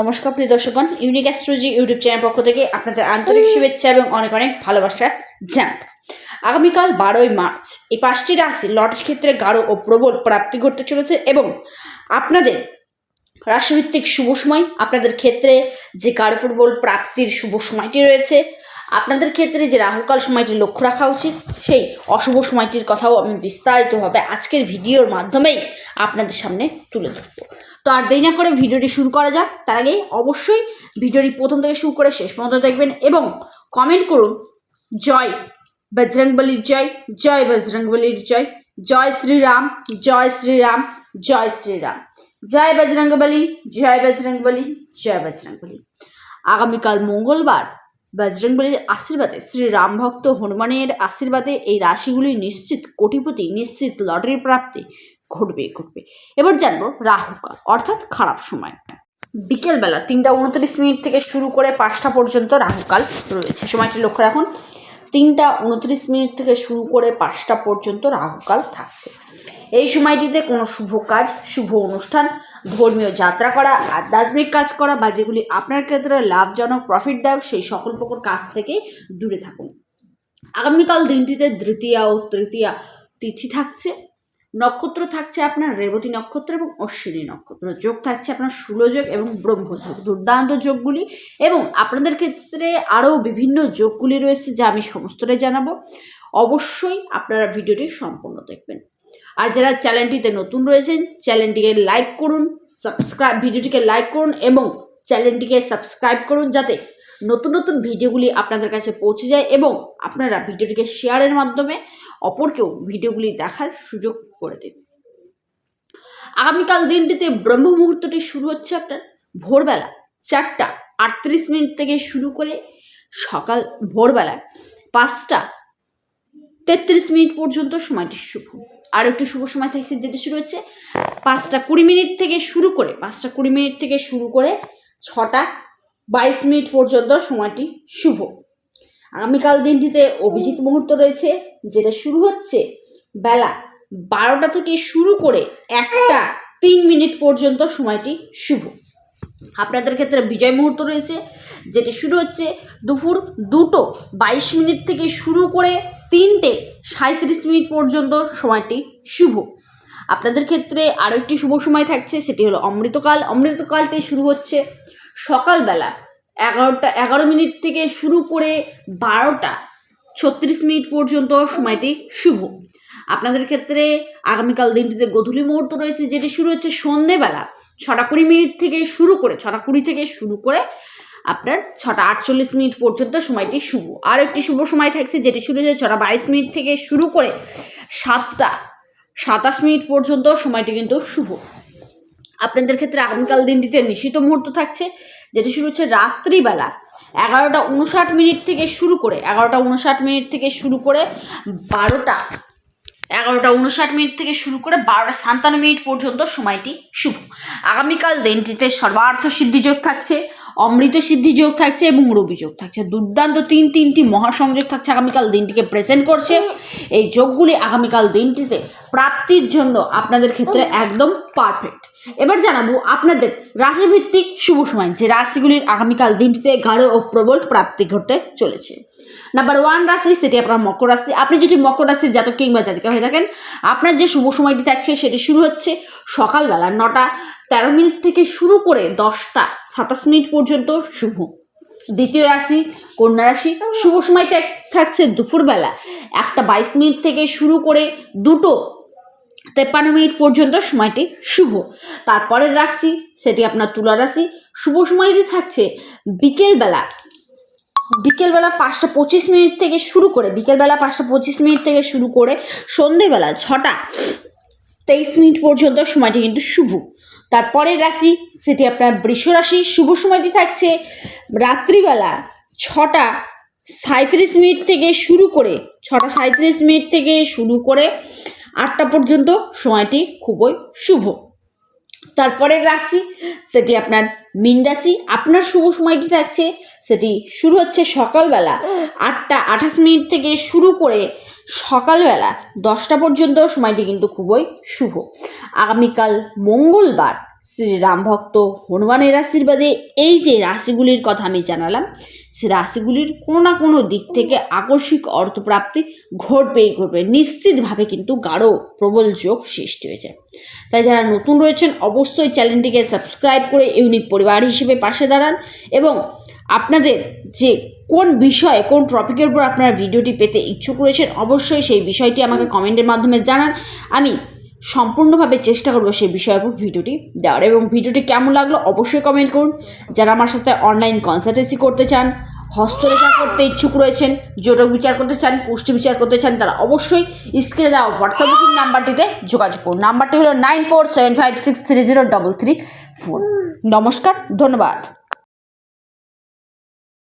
নমস্কার, প্রিয় দর্শকগণ। ইউনিক অ্যাস্ট্রোলজি ইউটিউব চ্যানেল পক্ষ থেকে আপনাদের আন্তরিক শুভেচ্ছা এবং অনেক অনেক ভালোবাসা জানান আগামীকাল বারোই মার্চ, এই পাঁচটি রাশি লটের ক্ষেত্রে গাঢ় ও প্রবল প্রাপ্তি ঘটতে চলেছে এবং আপনাদের রাশিভিত্তিক শুভ সময়, আপনাদের ক্ষেত্রে যে গাঢ় প্রবল প্রাপ্তির শুভ সময়টি রয়েছে, আপনাদের ক্ষেত্রে যে রাহুকাল সময়টি লক্ষ্য রাখা উচিত, সেই অশুভ সময়টির কথাও আমি বিস্তারিতভাবে আজকের ভিডিওর মাধ্যমেই আপনাদের সামনে তুলে ধরবো। তো আর দেরি না করে ভিডিওটি শুরু করা যাক। তার আগে অবশ্যই ভিডিওটি প্রথম থেকে শুরু করে শেষ পর্যন্ত দেখবেন এবং কমেন্ট করুন, জয় বজরংবলির জয় জয় বজরংবলির জয় জয় শ্রীরাম জয় শ্রীরাম জয় শ্রীরাম, জয় বজরংবলী জয় বজরংবলী জয় বজরংবলী আগামীকাল মঙ্গলবার বজরংবলীর আশীর্বাদে শ্রী রাম ভক্ত হনুমানের আশীর্বাদে এই রাশিগুলি নিশ্চিত, কোটিপতি নিশ্চিত লটারি প্রাপ্তি ঘটবে ঘটবে। এবার জানব রাহুকাল অর্থাৎ খারাপ সময়। বিকেলবেলা তিনটা উনত্রিশ মিনিট থেকে শুরু করে পাঁচটা পর্যন্ত রাহুকাল রয়েছে। সময়টি লক্ষ্য রাখুন, তিনটা উনত্রিশ মিনিট থেকে শুরু করে পাঁচটা পর্যন্ত রাহুকাল থাকছে। এই সময়টিতে কোনো শুভ কাজ, শুভ অনুষ্ঠান, ধর্মীয় যাত্রা করা, আধ্যাত্মিক কাজ করা বা যেগুলি আপনার ক্ষেত্রে লাভজনক, প্রফিটদায়ক, সেই সকল প্রকার কাজ থেকে দূরে থাকুন। আগামীকাল দিনটিতে দ্বিতীয়া ও তৃতীয়া তিথি থাকছে। নক্ষত্র থাকছে আপনার রেবতী নক্ষত্র এবং অশ্বিনী নক্ষত্র। যোগ থাকছে আপনার সুলযোগ এবং ব্রহ্মযোগ। দুর্দান্ত যোগগুলি এবং আপনাদের ক্ষেত্রে আরও বিভিন্ন যোগগুলি রয়েছে যা আমি সমস্তটাই জানাব। অবশ্যই আপনারা ভিডিওটি সম্পূর্ণ দেখবেন। আর যারা চ্যানেলটিতে নতুন রয়েছেন, চ্যানেলটিকে লাইক করুন সাবস্ক্রাইব ভিডিওটিকে লাইক করুন এবং চ্যানেলটিকে সাবস্ক্রাইব করুন যাতে নতুন নতুন ভিডিওগুলি আপনাদের কাছে পৌঁছে যায় এবং আপনারা ভিডিওটিকে শেয়ারের মাধ্যমে অপরকেও ভিডিওগুলি দেখার সুযোগ করে দিন। আগামীকাল দিনটিতে ব্রহ্ম মুহূর্তটি শুরু হচ্ছে আপনার ভোরবেলা চারটা আটত্রিশ মিনিট থেকে শুরু করে সকাল ভোরবেলা পাঁচটা তেত্রিশ মিনিট পর্যন্ত সময়টি শুভ। আর একটু শুভ সময় থাকছে যেটা শুরু হচ্ছে পাঁচটা কুড়ি মিনিট থেকে শুরু করে, পাঁচটা কুড়ি মিনিট থেকে শুরু করে ছটা বাইশ মিনিট পর্যন্ত সময়টি শুভ। আগামীকাল দিনটিতে অভিজিৎ মুহূর্ত রয়েছে, যেটা শুরু হচ্ছে বেলা বারোটা থেকে শুরু করে একটা তিন মিনিট পর্যন্ত সময়টি শুভ। আপনাদের ক্ষেত্রে বিজয় মুহূর্ত রয়েছে, যেটি শুরু হচ্ছে দুপুর দুটো বাইশ মিনিট থেকে শুরু করে তিনটে সাঁত্রিশ মিনিট পর্যন্ত সময়টি শুভ। আপনাদের ক্ষেত্রে আরও একটি শুভ সময় থাকছে, সেটি হলো অমৃতকাল। অমৃতকালটি শুরু হচ্ছে সকালবেলা এগারোটা, এগারো মিনিট থেকে শুরু করে বারোটা, ছত্রিশ মিনিট পর্যন্ত সময়টি শুভ। আপনাদের ক্ষেত্রে আগামীকাল দিনটিতে গধূলি মুহূর্ত রয়েছে, যেটি শুরু হচ্ছে সন্ধেবেলা। ছটা কুড়ি মিনিট থেকে শুরু করে, ছটা কুড়ি থেকে শুরু করে আপনার ছটা আটচল্লিশ মিনিট পর্যন্ত সময়টি শুভ। আর একটি শুভ সময় থাকছে, যেটি শুরু হচ্ছে ছটা বাইশ মিনিট থেকে শুরু করে সাতটা, সাতাশ মিনিট পর্যন্ত সময়টি কিন্তু শুভ। আপনাদের ক্ষেত্রে আগামীকাল দিনটিতে নিশিত মুহূর্ত থাকছে যেটি শুরু হচ্ছে রাত্রিবেলা। এগারোটা উনষাট মিনিট থেকে শুরু করে, এগারোটা উনষাট মিনিট থেকে শুরু করে বারোটা, এগারোটা উনষাট মিনিট থেকে শুরু করে বারোটা সাতান্ন মিনিট পর্যন্ত সময়টি শুভ। আগামীকাল দিনটিতে সর্বার্থ সিদ্ধিযোগ থাকছে। অমৃত সিদ্ধি যোগ থাকছে এবং রবি যোগ থাকছে। দুর্দান্ত তিন তিনটি মহাসংযোগ থাকছে আগামীকাল দিনটিকে প্রেজেন্ট করছে। এই যোগগুলি আগামীকাল দিনটিতে প্রাপ্তির জন্য আপনাদের ক্ষেত্রে একদম পারফেক্ট এবার জানাব আপনাদের রাশিভিত্তিক শুভ সময়, যে রাশিগুলির আগামীকাল দিনটিতে গাঢ় ও প্রবল প্রাপ্তি ঘটতে চলেছে। নাম্বার ওয়ান রাশি, সেটি আপনার মকর রাশি। আপনি যদি মকর রাশির জাতক কিংবা জাতিকা হয়ে থাকেন, আপনার যে শুভ সময়টি থাকছে, সেটি শুরু হচ্ছে সকালবেলা নটা তেরো মিনিট থেকে শুরু করে দশটা সাতাশ মিনিট পর্যন্ত শুভ। দ্বিতীয় রাশি, কন্যা রাশি, শুভ সময় থাক- থাকছে দুপুরবেলা। একটা বাইশ মিনিট থেকে শুরু করে দুটো তেপ্পান্ন মিনিট পর্যন্ত সময়টি শুভ। তারপরের রাশি, সেটি আপনার তুলা রাশি, শুভ সময়টি থাকছে বিকেলবেলা। বিকেলবেলা পাঁচটা পঁচিশ মিনিট থেকে শুরু করে বিকেলবেলা পাঁচটা পঁচিশ মিনিট থেকে শুরু করে সন্ধেবেলা ছটা তেইশ মিনিট পর্যন্ত সময়টি কিন্তু শুভ। তারপরের রাশি সেটি আপনার বৃষ রাশি। শুভ সময়টি থাকছে রাত্রিবেলা ছটা সাঁত্রিশ মিনিট থেকে শুরু করে ছটা সাঁত্রিশ মিনিট থেকে শুরু করে আটটা পর্যন্ত সময়টি খুবই শুভ। তারপরের রাশি সেটি আপনার মীন রাশি। আপনার শুভ সময়টি থাকছে সেটি শুরু হচ্ছে সকালবেলা আটটা আঠাশ মিনিট থেকে শুরু করে সকালবেলা দশটা পর্যন্ত সময়টি কিন্তু খুবই শুভ। আগামীকাল মঙ্গলবার শ্রীরাম ভক্ত হনুমানের আশীর্বাদে এই যে রাশিগুলির কথা আমি জানালাম, সে রাশিগুলির কোনো না কোনো দিক থেকে আকস্মিক অর্থপ্রাপ্তি ঘটবেই ঘটবে। নিশ্চিতভাবে কিন্তু গাঢ়, প্রবল যোগ সৃষ্টি হয়েছে। তাই যারা নতুন রয়েছেন, অবশ্যই চ্যানেলটিকে সাবস্ক্রাইব করে ইউনিক পরিবার হিসেবে পাশে দাঁড়ান এবং আপনাদের যে কোন বিষয়ে, কোন টপিকের উপর আপনারা ভিডিওটি পেতে ইচ্ছুক রয়েছেন, অবশ্যই সেই বিষয়টি আমাকে কমেন্টের মাধ্যমে জানান। আমি সম্পূর্ণভাবে চেষ্টা করব সেই বিষয়ের উপর ভিডিওটি দেওয়ার এবং ভিডিওটি কেমন লাগল অবশ্যই কমেন্ট করুন। যারা আমার সাথে অনলাইন কনসালটেন্সি করতে চান, হস্তরেখা করতে ইচ্ছুক রয়েছেন জোটক বিচার করতে চান, পুষ্টি বিচার করতে চান, তারা অবশ্যই স্ক্রিনে দেওয়া হোয়াটসঅ্যাপ বুকিং নাম্বারটিতে যোগাযোগ করুন। নাম্বারটি হলো nine four seven five six three zero double three four নমস্কার, ধন্যবাদ।